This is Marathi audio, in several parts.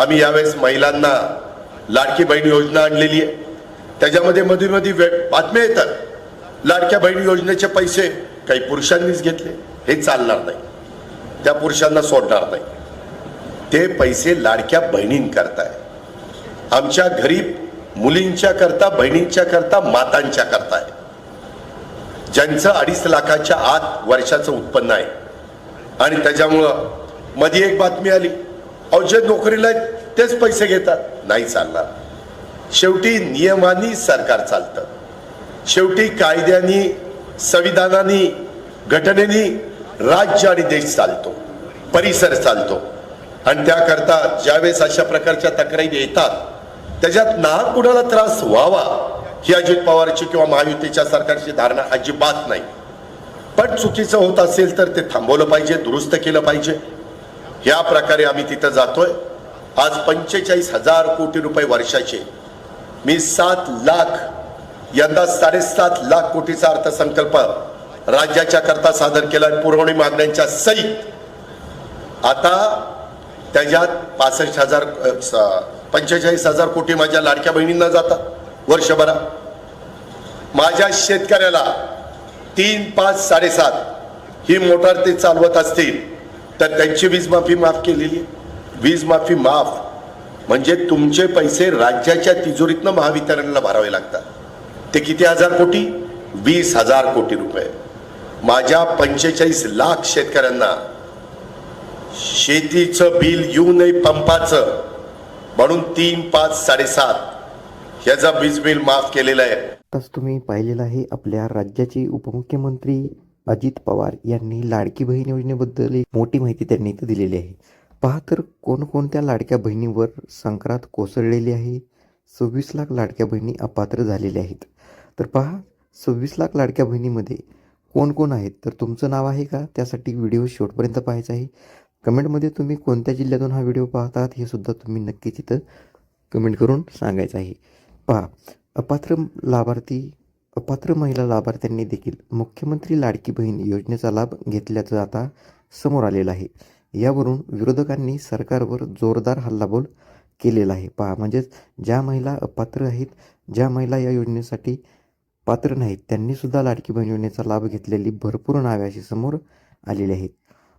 आम्ही यावेळेस महिलांना लाडकी बहीण योजना आणलेली आहे. त्याच्यामध्ये मध्ये मध्ये बातम्या येतात. लाडक्या बहीण योजनेचे पैसे काही पुरुषांनीच घेतले. हे चालणार नाही. त्या पुरुषांना सोडणार नाही. ते पैसे लाडक्या बहिणींकरताय. आमच्या घरी मुलींच्या करता बहिणींच्या करता मातांच्या करता आहे ज्यांचं अडीच लाखाच्या आत वर्षाचं उत्पन्न आहे. आणि त्याच्यामुळं मध्ये एक बातमी आली. अहो जे नोकरीला तेच पैसे घेतात. नाही चालणार. शेवटी नियमांनी सरकार चालतं. शेवटी कायद्यानी संविधानानी घटनेनी राज्य आणि देश चालतो. परिसर चालतो. आणि त्याकरता ज्यावेळेस अशा प्रकारच्या तक्रारी येतात त्याच्यात ना कुणाला त्रास व्हावा ही अजित पवारची किंवा महायुतीच्या सरकारची धारणा अजिबात नाही. पण चुकीचं होत असेल तर ते थांबवलं पाहिजे दुरुस्त केलं पाहिजे. ह्या प्रकारे आम्ही तिथं जातोय. आज पंचेचाळीस हजार कोटी रुपये वर्षाचे. मी सात लाख यंदा साडेसात लाख कोटीचा अर्थसंकल्प राज्याच्या करता सादर केला आणि पुरवणी मागण्यांच्या सहित आता त्याच्यात पासष्ट हजार स- पंचेचाळीस हजार कोटी माझ्या लाडक्या बहिणींना जातात वर्षभरा माझ्या शेतकऱ्याला तीन पाच साडेसात ही मोटार ते चालवत असतील. तर त्यांची वीजमाफी माफ केलेली वीजमाफी माफ म्हणजे तुमचे पैसे राज्याच्या तिजोरीतनं महावितरणला भरावे लागतात. ते किती हजार कोटी? वीस हजार कोटी रुपये. माझ्या पंचेचाळीस लाख शेतकऱ्यांना शेतीचं बिल येऊ नये पंपाचं म्हणून तीन पाच साडेसात ह्याचा वीज बिल माफ केलेलं आहे. आताच तुम्ही पाहिलेलं आहे आपल्या राज्याचे उपमुख्यमंत्री अजित पवार यांनी लाडकी बहीण योजनेबद्दल एक मोठी माहिती त्यांनी इथं दिलेली आहे. पहा तर कोणकोणत्या लाडक्या बहिणीवर संक्रांत कोसळलेली आहे? सव्वीस लाख लाडक्या बहिणी अपात्र झालेल्या आहेत. तर पहा सव्वीस लाख लाडक्या बहिणीमध्ये कोण कोण आहेत? तर तुमचं नाव आहे का? त्यासाठी व्हिडिओ शेवटपर्यंत पाहायचा आहे. कमेंटमध्ये तुम्ही कोणत्या जिल्ह्यातून हा व्हिडिओ पाहतात हे सुद्धा तुम्ही नक्कीच इथं कमेंट करून सांगायचं आहे. पहा अपात्र लाभार्थी अपात्र महिला लाभार्थ्यांनी देखील मुख्यमंत्री लाडकी बहीण योजनेचा लाभ घेतल्याचं आता समोर आलेलं आहे. यावरून विरोधकांनी सरकारवर जोरदार हल्लाबोल केलेला आहे. पहा म्हणजेच ज्या महिला अपात्र आहेत ज्या महिला या योजनेसाठी पात्र नाहीत त्यांनीसुद्धा लाडकी बहीण योजनेचा लाभ घेतलेली भरपूर नावे अशी समोर आलेली आहेत.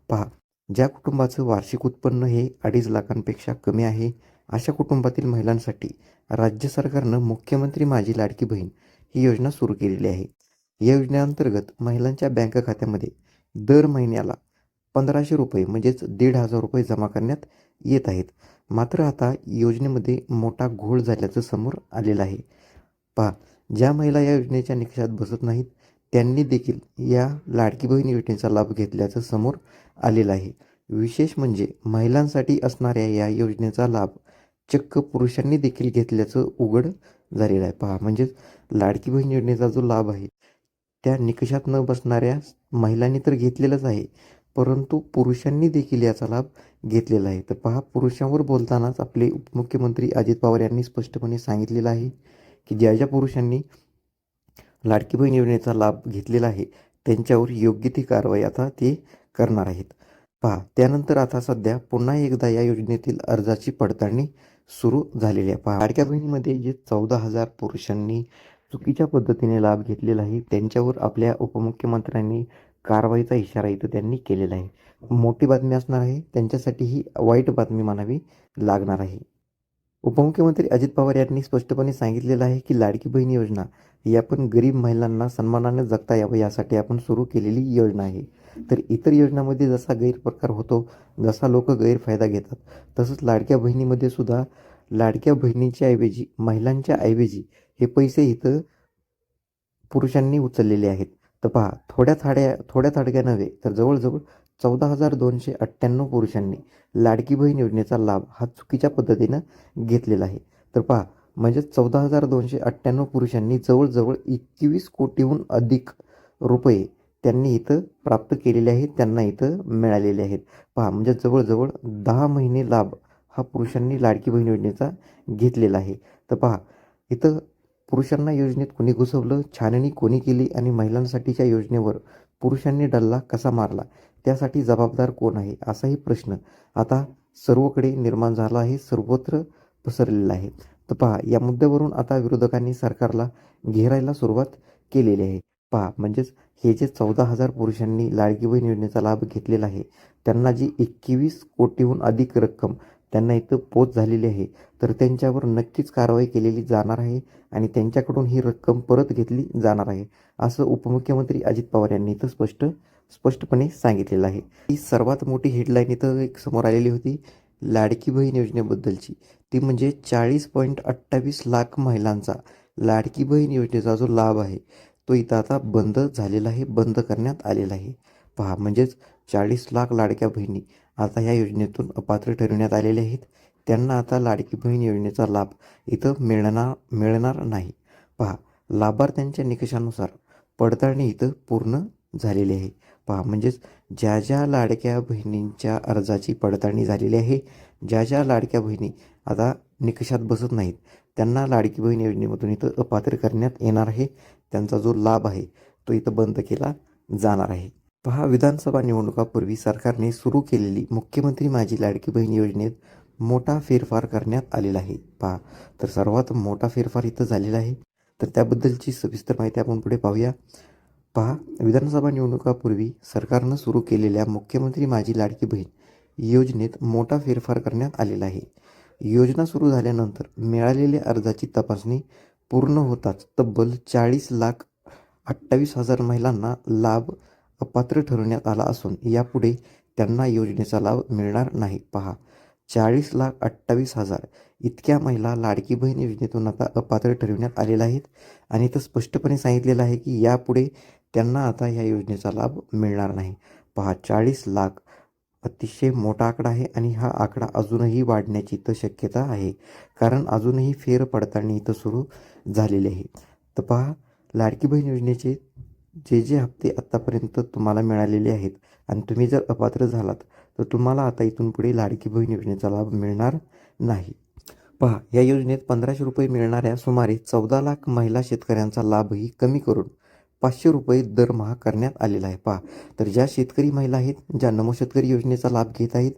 पहा ज्या कुटुंबाचं वार्षिक उत्पन्न हे अडीच लाखांपेक्षा कमी आहे अशा कुटुंबातील महिलांसाठी राज्य सरकारनं मुख्यमंत्री माझी लाडकी बहीण ही योजना सुरू केलेली आहे. या योजनेअंतर्गत महिलांच्या बँक खात्यामध्ये दर महिन्याला पंधराशे रुपये म्हणजेच दीड हजार रुपये जमा करण्यात येत आहेत. मात्र आता योजनेमध्ये मोठा घोळ झाल्याचं समोर आलेलं आहे. पहा ज्या महिला या योजनेच्या निकषात बसत नाहीत त्यांनी देखील या लाडकी बहीण योजनेचा लाभ घेतल्याचं समोर आलेलं आहे. विशेष म्हणजे महिलांसाठी असणाऱ्या या योजनेचा लाभ चक्क पुरुषांनी देखील घेतल्याचं उघड झालेला आहे. पहा म्हणजेच लाडकी बहीण योजनेचा जो लाभ आहे त्या निकषात न बसणाऱ्या महिलांनी तर घेतलेलंच आहे परंतु पुरुषांनी देखील याचा लाभ घेतलेला आहे. तर पहा पुरुषांवर बोलतानाच आपले उपमुख्यमंत्री अजित पवार यांनी स्पष्टपणे सांगितलेलं आहे की ज्या ज्या पुरुषांनी लाडकी बहीण योजनेचा लाभ घेतलेला आहे त्यांच्यावर योग्य ती कारवाई आता ते करणार आहेत. पहा त्यानंतर आता सध्या पुन्हा एकदा या योजनेतील अर्जाची पडताळणी सुरू झालेली आहे पहा. लाडक्या बहिणीमध्ये जे चौदा हजार पुरुषांनी चुकीच्या पद्धतीने लाभ घेतलेला आहे त्यांच्यावर आपल्या उपमुख्यमंत्र्यांनी कारवाईचा इशारा इथं त्यांनी केलेला आहे. मोठी बातमी असणार आहे त्यांच्यासाठी ही वाईट बातमी म्हणावी लागणार आहे. उपमुख्यमंत्री अजित पवार यांनी स्पष्टपणे सांगितलेलं आहे की लाडकी बहीण योजना ही आपण गरीब महिलांना सन्मानाने जगता यावं यासाठी आपण सुरू केलेली योजना आहे. तर इतर योजनांमध्ये जसा गैरप्रकार होतो जसा लोक गैरफायदा घेतात तसंच लाडक्या बहिणीमध्ये सुद्धा लाडक्या बहिणीच्या ऐवजी महिलांच्या ऐवजी हे पैसे इथं पुरुषांनी उचललेले आहेत. तर पहा थोड्या थाड्या थोड्या थाडक्या नव्हे तर जवळजवळ चौदा हजार दोनशे अठ्ठ्याण्णव पुरुषांनी लाडकी बहीण योजनेचा लाभ हा चुकीच्या पद्धतीनं घेतलेला आहे. तर पहा म्हणजे चौदा हजार दोनशे अठ्ठ्याण्णव पुरुषांनी जवळजवळ एकवीस कोटीहून अधिक रुपये त्यांनी इथं प्राप्त केलेले आहेत त्यांना इथं मिळालेले आहेत. पहा म्हणजे जवळजवळ दहा महिने लाभ हा पुरुषांनी लाडकी बहीण योजनेचा घेतलेला आहे. तर पहा इथं पुरुषांना योजनेत कोणी घुसवलं छाननी कोणी केली आणि महिलांसाठीच्या योजनेवर पुरुषांनी डल्ला कसा मारला? त्यासाठी जबाबदार कोण आहे? असाही प्रश्न आता सर्वकडे निर्माण झाला आहे सर्वत्र पसरलेला आहे. तर पहा या मुद्द्यावरून आता विरोधकांनी सरकारला घेरायला सुरुवात केलेली आहे. पहा म्हणजेच हे जे चौदा हजार पुरुषांनी लाडकी बहीण योजनेचा लाभ घेतलेला आहे त्यांना जी एकवीस कोटीहून अधिक रक्कम त्यांना इथं पोच झालेली आहे. तर त्यांच्यावर नक्कीच कारवाई केलेली जाणार आहे आणि त्यांच्याकडून ही रक्कम परत घेतली जाणार आहे असं उपमुख्यमंत्री अजित पवार यांनी इथं स्पष्ट स्पष्टपणे सांगितलेलं आहे. ही सर्वात मोठी हेडलाईन इथं एक समोर आलेली होती लाडकी बहीण योजनेबद्दलची. ती म्हणजे चाळीस पॉईंट अठ्ठावीस लाख महिलांचा लाडकी बहीण योजनेचा जो लाभ आहे तो इथं आता बंद झालेला आहे बंद करण्यात आलेला आहे. पहा म्हणजेच चाळीस लाख लाडक्या बहिणी आता या योजनेतून अपात्र ठरवण्यात आलेले आहेत. त्यांना आता लाडकी बहीण योजनेचा लाभ इथं मिळणार मिळणार नाही. पहा लाभार्थ्यांच्या निकषानुसार पडताळणी इथं पूर्ण झालेली आहे. पहा म्हणजेच ज्या ज्या लाडक्या बहिणींच्या अर्जाची पडताळणी झालेली आहे ज्या ज्या लाडक्या बहिणी आता निकषात बसत नाहीत त्यांना लाडकी बहीण योजनेमधून इथं अपात्र करण्यात येणार आहे. त्यांचा जो लाभ आहे तो इथं बंद केला जाणार आहे. पहा विधानसभा निवडणुकापूर्वी सरकारने सुरू केलेली मुख्यमंत्री माझी लाडकी बहीण योजनेत मोठा फेरफार करण्यात आलेला आहे. पहा तर सर्वात मोठा फेरफार इथं झालेला आहे. तर त्याबद्दलची सविस्तर माहिती आपण पुढे पाहूया. पहा विधानसभा निवडणुकापूर्वी सरकारनं सुरू केलेल्या मुख्यमंत्री माझी लाडकी बहीण योजनेत मोठा फेरफार करण्यात आलेला आहे. योजना सुरू झाल्यानंतर मिळालेल्या अर्जाची तपासणी पूर्ण होताच तब्बल चाळीस लाख अठ्ठावीस हजार महिलांना लाभ अपात्र ठरवण्यात आला असून यापुढे त्यांना योजनेचा लाभ मिळणार नाही. पहा चाळीस लाख अठ्ठावीस हजार इतक्या महिला लाडकी बहीण योजनेतून आता अपात्र ठरवण्यात आलेल्या आहेत आणि इथं स्पष्टपणे सांगितलेलं आहे की यापुढे त्यांना आता या योजनेचा लाभ मिळणार नाही. पहा चाळीस लाख अतिशय मोठा आकडा आहे आणि हा आकडा अजूनही वाढण्याची इथं शक्यता आहे. कारण अजूनही फेर पडताळणी इथं सुरू झालेली आहे. तर पहा लाडकी बहीण योजनेचे जे जे हप्ते आत्तापर्यंत तुम्हाला मिळालेले आहेत आणि तुम्ही जर अपात्र झालात तर तुम्हाला आता इथून पुढे लाडकी बहीण योजनेचा लाभ मिळणार नाही. पहा या योजनेत पंधराशे रुपये मिळणाऱ्या सुमारे चौदा लाख महिला शेतकऱ्यांचा लाभही कमी करून पाचशे रुपये दरमहा करण्यात आलेला आहे. पहा तर ज्या शेतकरी महिला आहेत ज्या नमो शेतकरी योजनेचा लाभ घेत आहेत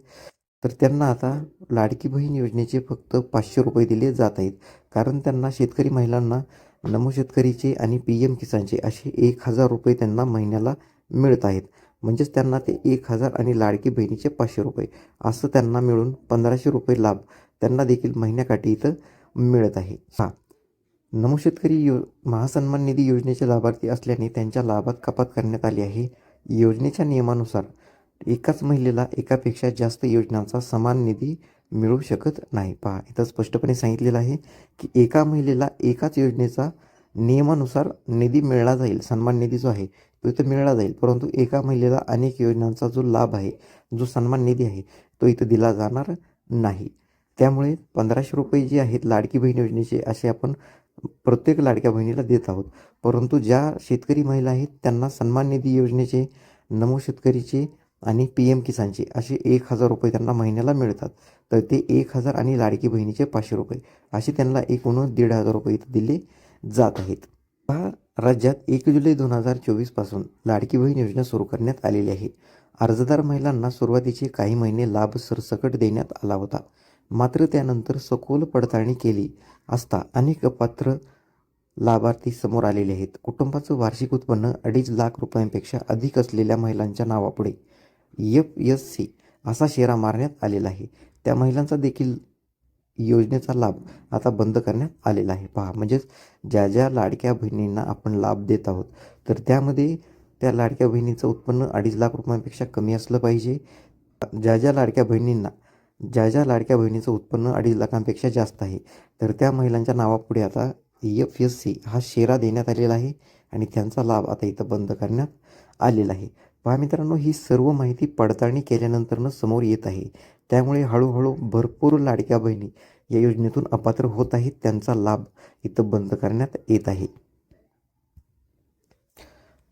तर त्यांना आता लाडकी बहीण योजनेचे फक्त पाचशे रुपये दिले जात आहेत. कारण त्यांना शेतकरी महिलांना नमो शेतकरीचे आणि पी एम किसानचे असे एक हजार रुपये त्यांना महिन्याला मिळत आहेत. म्हणजेच त्यांना ते एक हजार आणि लाडकी बहिणीचे पाचशे रुपये. असं त्यांना मिळून पंधराशे रुपये लाभ त्यांना देखील महिन्याकाठी इथं मिळत आहे. हा. नमो शेतकरी यो महासन्मान निधी योजनेचे लाभार्थी असल्याने त्यांच्या लाभात कपात करण्यात आली आहे. योजनेच्या नियमानुसार एकाच महिलेला एकापेक्षा जास्त योजनांचा समान निधी मिळू शकत नाही. पहा इथं स्पष्टपणे सांगितलेलं आहे की एका महिलेला एकाच योजनेचा नियमानुसार निधी मिळला जाईल सन्मान निधी जो आहे तो इथं मिळला जाईल. परंतु एका महिलेला अनेक योजनांचा जो लाभ आहे जो सन्मान निधी आहे तो इथं दिला जाणार नाही. त्यामुळे पंधराशे रुपये जे आहेत लाडकी बहीण योजनेचे असे आपण प्रत्येक लाडक्या बहिणीला देत आहोत. परंतु ज्या शेतकरी महिला आहेत त्यांना सन्मान निधी योजनेचे नमो शेतकरीचे आणि पी एम किसानचे असे एक हजार रुपये त्यांना महिन्याला मिळतात. तर ते एक हजार आणि लाडकी बहिणीचे पाचशे रुपये असे त्यांना एकूण दीड हजार रुपये इथं दिले जात आहेत. पहा राज्यात एक जुलै दोन हजार चोवीसपासून लाडकी बहीण योजना सुरू करण्यात आलेली आहे. अर्जदार महिलांना सुरुवातीचे काही महिने लाभ सरसकट देण्यात आला होता. मात्र त्यानंतर सखोल पडताळणी केली असता अनेक अपात्र लाभार्थी समोर आलेले आहेत. कुटुंबाचं वार्षिक उत्पन्न अडीच लाख रुपयांपेक्षा अधिक असलेल्या महिलांच्या नावापुढे एफ एस सी असा शेरा मारण्यात आलेला आहे. त्या महिलांचा देखील योजनेचा लाभ आता बंद करण्यात आलेला आहे. पहा म्हणजेच ज्या ज्या लाडक्या बहिणींना आपण लाभ देत आहोत तर त्यामध्ये त्या लाडक्या बहिणीचं उत्पन्न अडीच लाख रुपयांपेक्षा कमी असलं पाहिजे. ज्या ज्या लाडक्या बहिणींना ज्या ज्या लाडक्या बहिणीचं उत्पन्न अडीच लाखांपेक्षा जास्त आहे तर त्या महिलांच्या नावापुढे आता एफ एस सी हा शेरा देण्यात आलेला आहे आणि त्यांचा लाभ आता इथं बंद करण्यात आलेला आहे. पहा मित्रांनो ही सर्व माहिती पडताळणी केल्यानंतरनं समोर येत आहे. त्यामुळे हळूहळू भरपूर लाडक्या बहिणी या योजनेतून अपात्र होत आहेत. त्यांचा लाभ इथं बंद करण्यात येत आहे.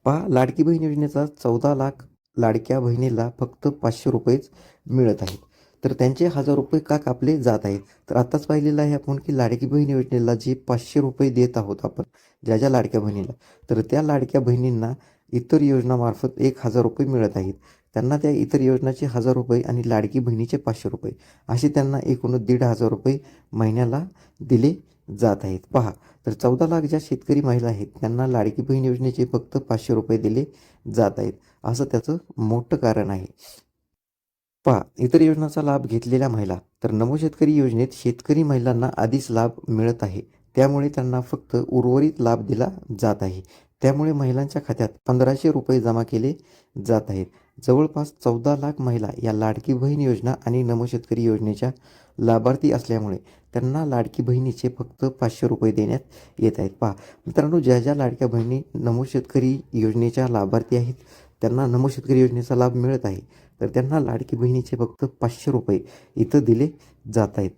पहा लाडकी बहीण योजनेचा चौदा लाख लाडक्या बहिणीला फक्त पाचशे रुपयेच मिळत आहेत. तर त्यांचे हजार रुपये का कापले जात आहेत? तर आत्ताच पाहिलेलं आहे आपण की लाडकी बहीण योजनेला जे पाचशे रुपये देत आहोत आपण ज्या ज्या लाडक्या बहिणीला तर त्या लाडक्या बहिणींना इतर योजनामार्फत एक हजार रुपये मिळत आहेत. त्यांना त्या इतर योजनाचे हजार रुपये आणि लाडकी बहिणीचे पाचशे रुपये असे त्यांना एकूण दीड हजार रुपये महिन्याला दिले जात आहेत. पहा तर चौदा लाख ज्या शेतकरी महिला आहेत त्यांना लाडकी बहीण योजनेचे फक्त पाचशे रुपये दिले जात आहेत. असं त्याचं मोठं कारण आहे. पहा इतर योजनाचा लाभ घेतलेल्या महिला तर नमो शेतकरी योजनेत शेतकरी महिलांना आधीच लाभ मिळत आहे. त्यामुळे त्यांना फक्त उर्वरित लाभ दिला जात आहे. त्यामुळे महिलांच्या खात्यात पंधराशे रुपये जमा केले जात आहेत. जवळपास चौदा लाख महिला या लाडकी बहीण योजना आणि नमशेतकरी योजनेच्या लाभार्थी असल्यामुळे त्यांना लाडकी बहिणीचे फक्त पाचशे रुपये देण्यात येत आहेत. पहा मित्रांनो ज्या ज्या लाडक्या बहिणी नमो शेतकरी योजनेच्या लाभार्थी आहेत त्यांना नमो शेतकरी योजनेचा लाभ मिळत आहे तर त्यांना लाडकी बहिणीचे फक्त पाचशे रुपये इथं दिले जात आहेत.